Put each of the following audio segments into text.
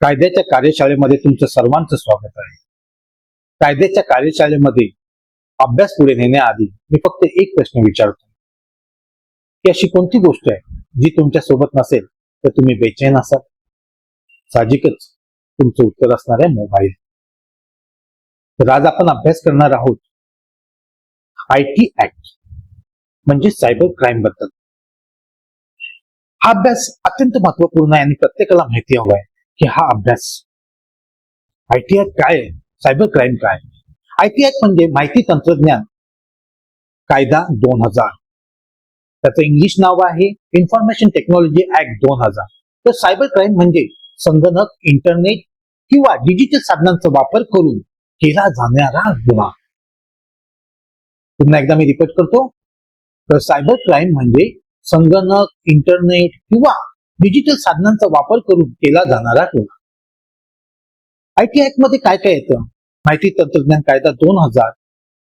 कायद्याच्या कार्यशाळेमध्ये तुमचं सर्वांचं स्वागत आहे. कायद्याच्या कार्यशाळेमध्ये अभ्यास पुढे नेण्याआधी मी फक्त एक प्रश्न विचारतो की अशी कोणती गोष्ट आहे जी तुमच्यासोबत नसेल तर तुम्ही बेचैन असाल? साहजिकच तुमचं उत्तर असणार आहे मोबाईल. तर आज आपण अभ्यास करणार आहोत आय टी ऍक्ट म्हणजे सायबर क्राईमबद्दल. हा अभ्यास अत्यंत महत्त्वपूर्ण आहे आणि प्रत्येकाला माहिती हवा आहे. की हा अभ्यास. आयटीआय काय? आहे सायबर क्राईम काय? आयटीआय म्हणजे माहिती तंत्रज्ञान. कायदा दोन हजार. त्याचं इंग्लिश नाव आहे इन्फॉर्मेशन टेक्नॉलॉजी ऍक्ट दोन हजार. तर सायबर क्राईम म्हणजे संगणक इंटरनेट किंवा डिजिटल साधनांचा वापर करून केला जाणारा गुन्हा. पुन्हा एकदा मी रिपीट करतो. तर सायबर क्राईम म्हणजे संगणक इंटरनेट किंवा डिजिटल साधनांचा वापर करून केला जाणारा गुन्हा आयटी ऍक्टमध्ये काय काय येतं? माहिती तंत्रज्ञान कायदा दोन हजार.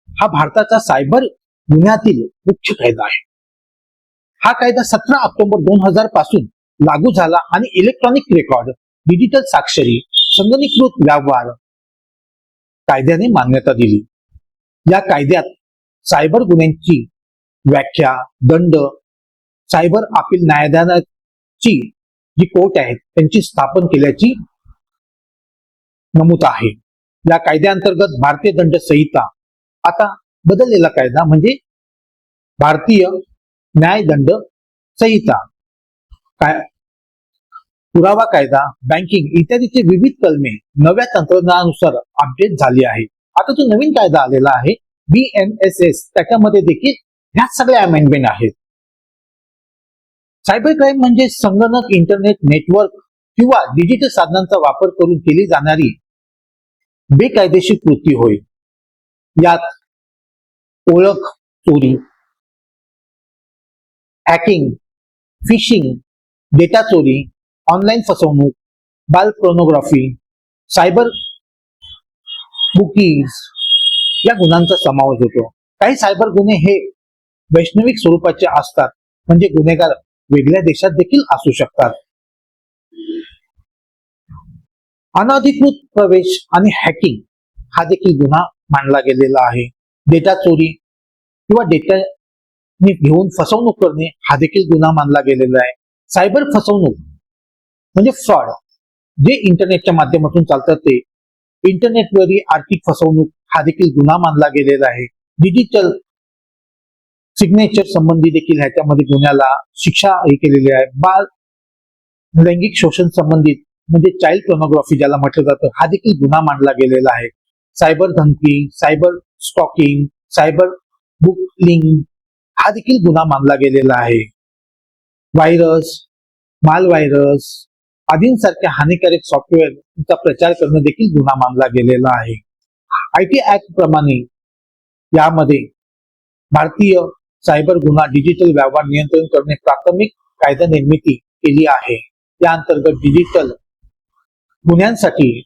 हा भारताचा सायबर गुन्ह्यातील मुख्य कायदा आहे. हा कायदा सतरा ऑक्टोबर दोन हजारपासून लागू झाला आणि इलेक्ट्रॉनिक रेकॉर्ड डिजिटल साक्षरी संगणीकृत व्यवहार कायद्याने मान्यता दिली. या कायद्यात सायबर गुन्ह्यांची व्याख्या दंड सायबर अपील ची जी कोर्ट आहेत त्यांची स्थापन केल्याची नमूद आहे. या कायद्याअंतर्गत भारतीय दंड संहिता आता बदललेला कायदा म्हणजे भारतीय न्यायदंड संहिता. काय? पुरावा कायदा बँकिंग इत्यादीचे विविध कलमे नव्या तंत्रज्ञानानुसार अपडेट झाली आहे. आता जो नवीन कायदा आलेला आहे बी एन एस एस त्याच्यामध्ये देखील ह्या सगळ्या अमेंडमेंट आहेत. सायबर क्राईम म्हणजे संगणक इंटरनेट नेटवर्क किंवा डिजिटल साधनांचा वापर करून केली जाणारी बेकायदेशीर कृती होय. यात ओळख चोरी हॅकिंग फिशिंग डेटा चोरी ऑनलाईन फसवणूक बाल प्रोनोग्राफी सायबर बुकीज या गुन्ह्यांचा समावेश होतो. काही सायबर गुन्हे हे वैष्णविक स्वरूपाचे असतात. म्हणजे गुन्हेगार वेगळ्या देशात देखील असू शकतात. अनधिकृत प्रवेश आणि हॅकिंग हा देखील गुन्हा मानला गेलेला आहे. डेटा चोरी किंवा डेटा घेऊन फसवणूक करणे हा देखील गुन्हा मानला गेलेला आहे. सायबर फसवणूक म्हणजे फ्रॉड जे इंटरनेटच्या माध्यमातून चालतात ते. इंटरनेटवरील आर्थिक फसवणूक हा देखील गुन्हा मानला गेलेला आहे. डिजिटल सिग्नेचर संबंधी देखील ह्याच्यामध्ये गुन्ह्याला शिक्षा हे केलेली आहे. बाल लैंगिक शोषण संबंधित म्हणजे चाइल्ड प्रोनोग्राफी ज्याला म्हटलं जातं हा देखील गुन्हा मानला गेलेला आहे. सायबर धमकी cyber stalking cyber bullying हा देखील गुन्हा मानला गेलेला आहे. व्हायरस माल व्हायरस आदींसारख्या हानिकारक सॉफ्टवेअरचा प्रचार करणं देखील गुन्हा मानला गेलेला आहे. आय टी ऍक्ट प्रमाणे यामध्ये भारतीय सायबर गुन्हा डिजिटल व्यवहार नियंत्रण करणे प्राथमिक कायदा निर्मिती केली आहे. त्या अंतर्गत डिजिटल गुन्ह्यांसाठी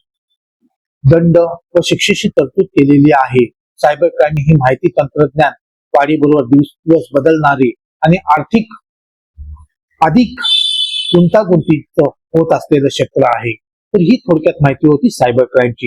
दंड व शिक्षेची तरतूद केलेली आहे. सायबर क्राईम ही माहिती तंत्रज्ञान वाढीबरोबर दिवस दिवस बदलणारी आणि आर्थिक अधिक गुंतागुंतीचं होत असलेलं क्षेत्र आहे. तर ही थोडक्यात माहिती होती सायबर क्राईमची